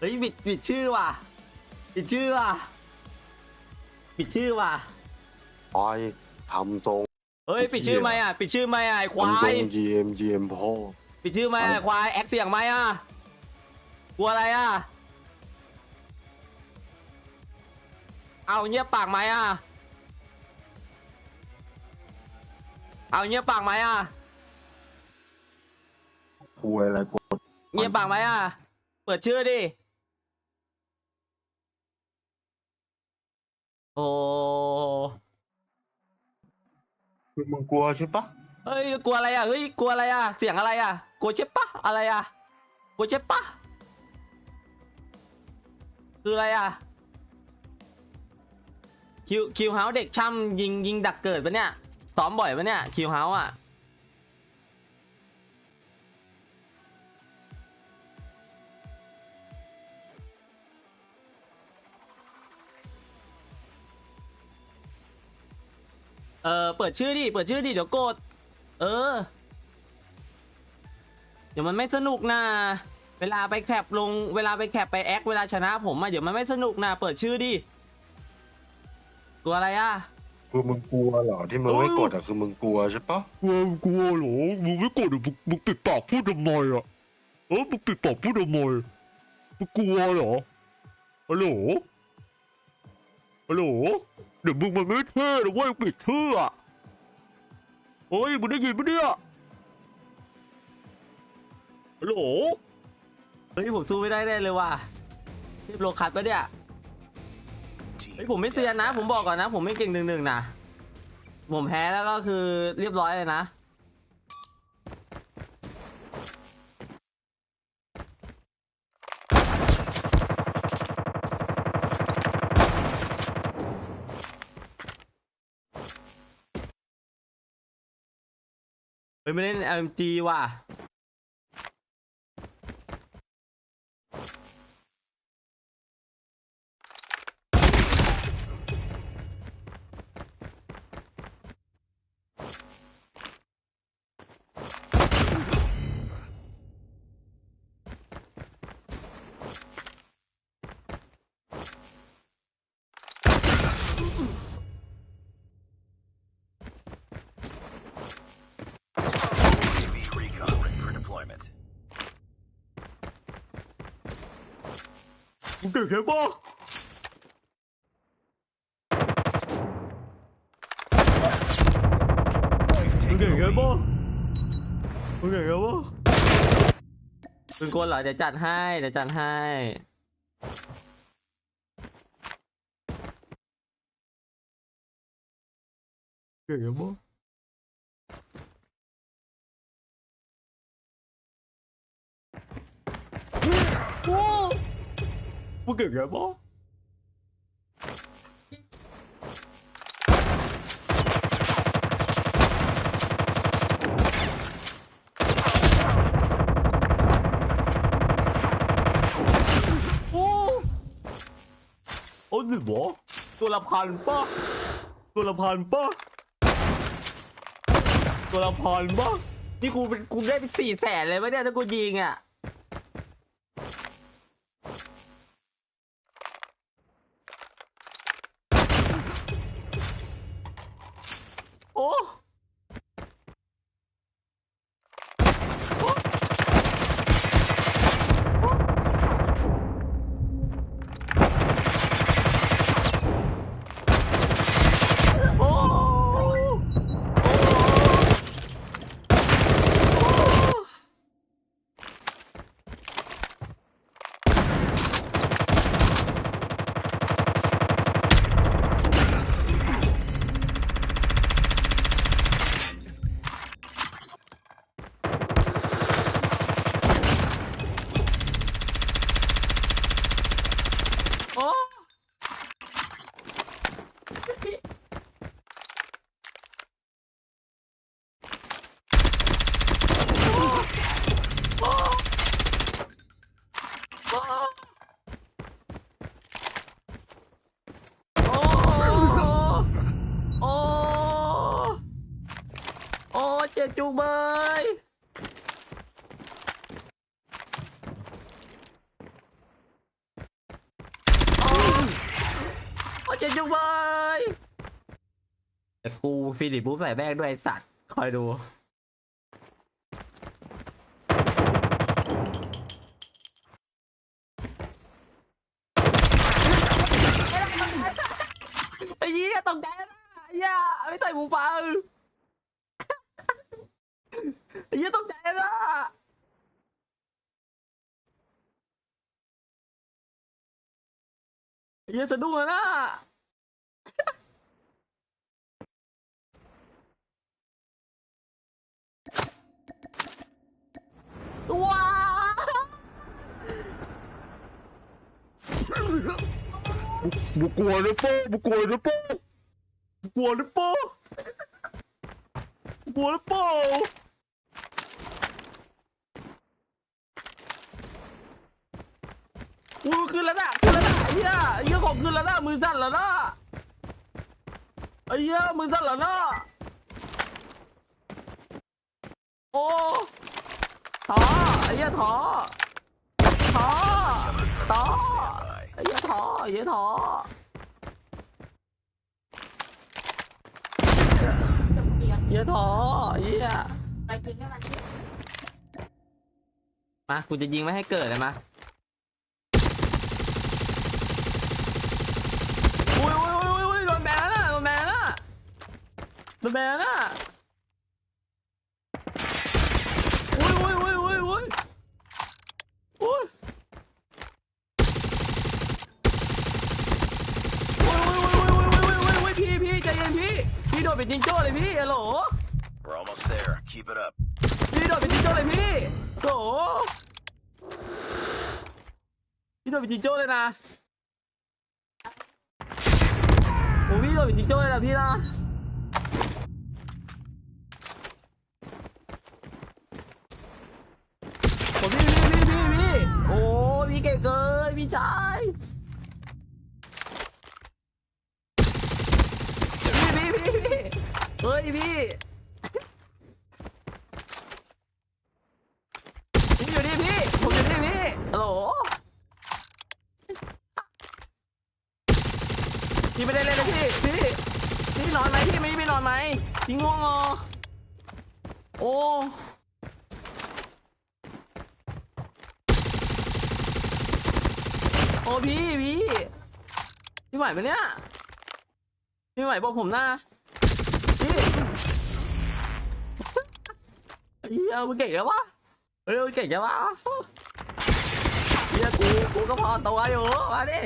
เฮ้ยปิดปิดชื่อว่ะปิดชื่อว่ะปิดชื่อว่ะไปทำทรงเฮ้ยปิดชื่อไหมอะปิดชื่อไหมอะไอ้ควาทำทรยง GM GM พ่อ ปิดชื่อไหมอะไอ้ควายแอคเสียงไหมอะกลัวอะไรอะเอาเงียบปากไหมอะเอาเงียบปากไหมอะคุยอะไรกดเงียบปากไหมอะเปิดชื่อดิ มึงกลัวใช่ปะเฮ้ยกลัวอะไรอะเฮ้ยกลัวอะไรอะเสียงอะไรอะกลัวใช่ปะอะไรอะกลัวใช่ปะคืออะไรอะคิวคิวเฮาเด็กช่ำยิงยิงดักเกิดปะเนี่ยซ้อมบ่อยปะเนี่ยคิวเฮาอะ เออเปิดชื่อดิ เปิดชื่อดิ เดี๋ยวกด เออ เดี๋ยวมันไม่สนุกนะเวลาไปแคปลง เวลาไปแคปไปแอค เวลาชนะผมอะเดี๋ยวมันไม่สนุกนะเปิดชื่อดิ กลัวอะไรอะคือมึงกลัวเหรอที่มึงไม่กดอะคือมึงกลัวใช่ปะกลัวกลัวเหรอมึงไม่กดอะมึงมึงปิดปากพูดทำไมอะเออมึงปิดปากพูดทำไมมึงกลัวเหรอฮัลโหล ฮัลโหลเดี๋ยวมึงมันไม่เท่นะเว้ยปิดชื่ออะเฮ้ยมึงได้ยินปะเนี่ยฮัลโหลเฮ้ยผมสู้ไม่ได้แน่เลยว่ะเทพโลคัสปะเนี่ยเฮ้ยผมไม่เซียนนะ ผมบอกก่อนนะ ผมไม่เก่งหนึ่งหนึ่งนะผมแพ้แล้วก็คือเรียบร้อยเลยนะ ฮ้ยไม่เล่น LMG ว่ะ มึงเก่งแค่ปะมึงเก่งไงบ้มึงเก่งไงบ้มึงกวนเหรอเดี๋ยวจัดให้เดี๋ยวจัดให้เก่งแค่ปะมึงเก่งไงบ้โอ้ โอ้หนึ่งบอตัวละพันป่ะตัวละพันป่ะตัวละพันป่ะนี่กูเป็นกูได้เป็นสี่แสนเลยปะเนี่ยถ้ากูยิงอะ จ็บจุกเบยโอ้เจ็บจุกเบยแต่กูฟิลิปปุ๊บใส่แบกด้วยสัตว์ คอยดู ไอ้เหี้ยตกใจนะไอ้เหี้ไม่ใส่หูฟัง ไอ้เหี้ยตกใจนะไอ้เหี้ยสะดุ้งเลยนะว้าวบุกกลัวนะป้าบุกกลัวนะป้ากลัวหรือเปล่ากลัวหรือเปล่า อุ้ยขึ้นแล้วนะขึ้นแล้วนะไอ้เหี้ยไอ้เหี้ยของขึ้นแล้วนะมือสั่นแล้วนะไอ้เหี้ยมือสั่นแล้วนะโอ้ท้อไอ้เหี้ยท้อท้อท้อ Stand by. ไอ้เหี้ยท้อไอ้เหี้ยท้อจบเกียงเหี้ยท้อเหี้ยไปกินให้มันที่มากูจะยิงไม่ให้เกิดเลยมา มันแบนอะอุ้ยอุ้ยอุ้ยอุ้ยอุ้ยอุ้ยพี่พี่ใจเย็นพี่ พี่โดดเป็นจิงโจ้เลยพี่ฮัลโหล We're almost there. Keep it up. พี่โดดเป็นจิงโจ้เลยพี่โหพี่โดดเป็นจิงโจ้เลยนะโอ้พี่โดดเป็นจิงโจ้เลยนะพี่นะ เก่งเกินพี่ชายพี่พี่พี่พี่เฮ้ยพี่พี่อยู่นี่พี่ผมอยู่นี่พี่ฮัลโหลพี่ไม่ได้เล่นเลยพี่พี่พี่นอนไหมพี่ไม่ไม่นอนไหมพี่ง่วงเหรอโอ้ อ้พี่พี่พี่ไหวไหมเนี่ยพี่ไหวบอกผมนะพี่เฮียมึงเก่งแล้ววะเฮ้ยเก่งจังวะเฮียกูกูก็พอตัวอยู่มาดิ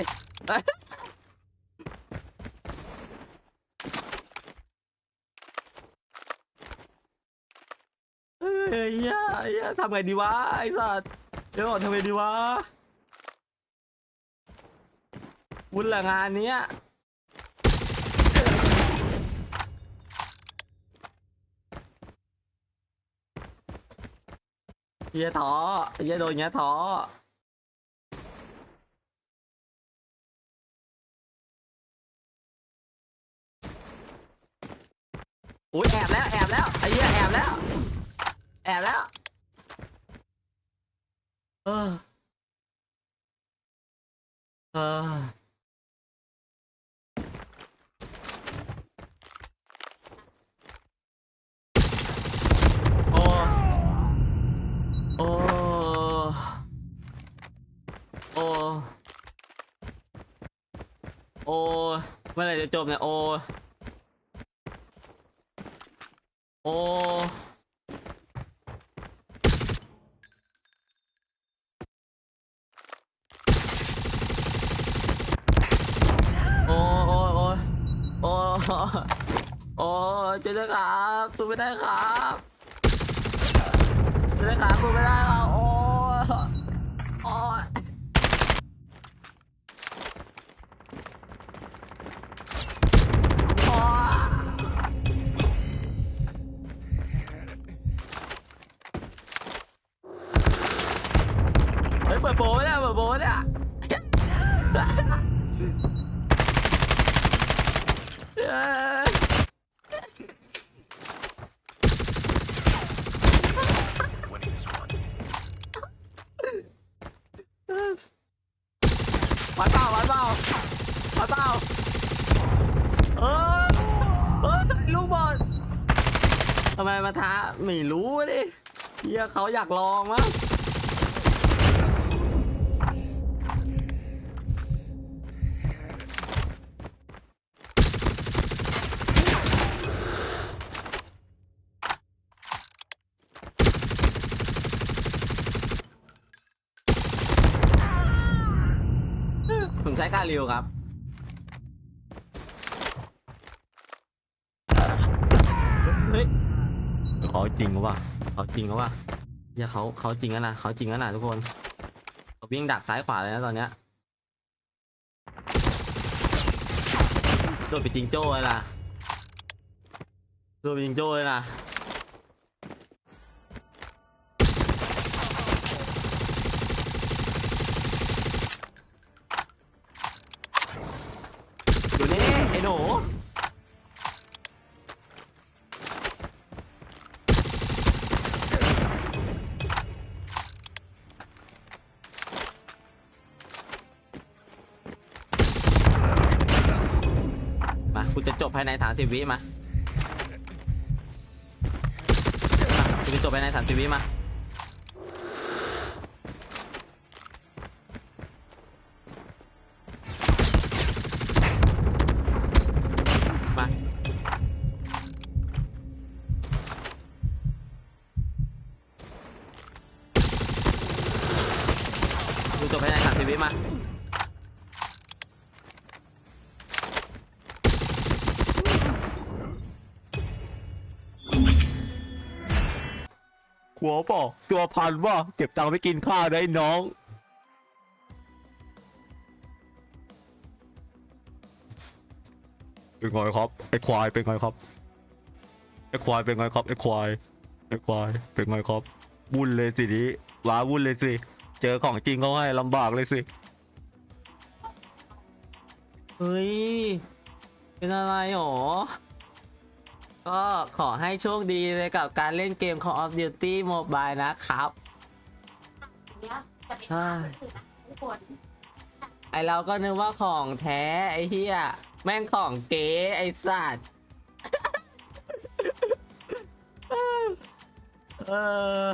เฮ้ยเฮียเฮียทำไงดีวะไอ้สัสเดี๋ยวก่อนทำไงดีวะ วุ่นละงานเนี้ยเฮียท้อเฮียโดนเงี้ยท้ออุ้ยแอบแล้วแอบแล้วไอ้เหี้ยแอบแล้ว แอบแล้ว เออ เออ โอ้ โอ้ โอ้ เมื่อไหร่จะจบเนี่ยโอ้โอ้โอ้โอ้โอ้โอ้โอ้เจอเลยครับสู้ไม่ได้ครับสู้ไม่ได้ครับสู้ไม่ได้ครับ เอาเปล่าเออเออถ่ายลูกบอลทำไมมาท้าไม่รู้ดิเฮียเขาอยากลองมั้งผมใช้การเร็วครับ เฮ้ยเขาจริงวะเขาจริงวะอย่าเขาเขาจริงแล้วนะเขาจริงแล้วนะทุกคนเขาวิ่งดักซ้ายขวาเลยนะตอนเนี้ยโดดไปจิงโจ้เลยนะโดดไปจิงโจ้เลยนะ จบภายใน 30 วิมามากูจะจบภายใน 30 วิมา เปล่าตัวพันว่าเก็บตังค์ไปกินข้าวได้น้อง เป็นไงครับไอ้ควายเป็นไงครับไอ้ควายเป็นไงครับไอ้ควายไอ้ควายเป็นไงครับวุ่นเลยสินี้ว้าวุ่นเลยสิ เจอของจริงเขาให้ลำบากเลยสิ เฮ้ย เป็นอะไรหรอ ก็ขอให้โชคดีเลยกับการเล่นเกม Call of Duty Mobile นะครับ เนี้ยจะเป็นการสื่อนะทุกคนไอเราก็นึกว่าของแท้ไอเฮียแม่งของเก๋ไอสัตว์ เออ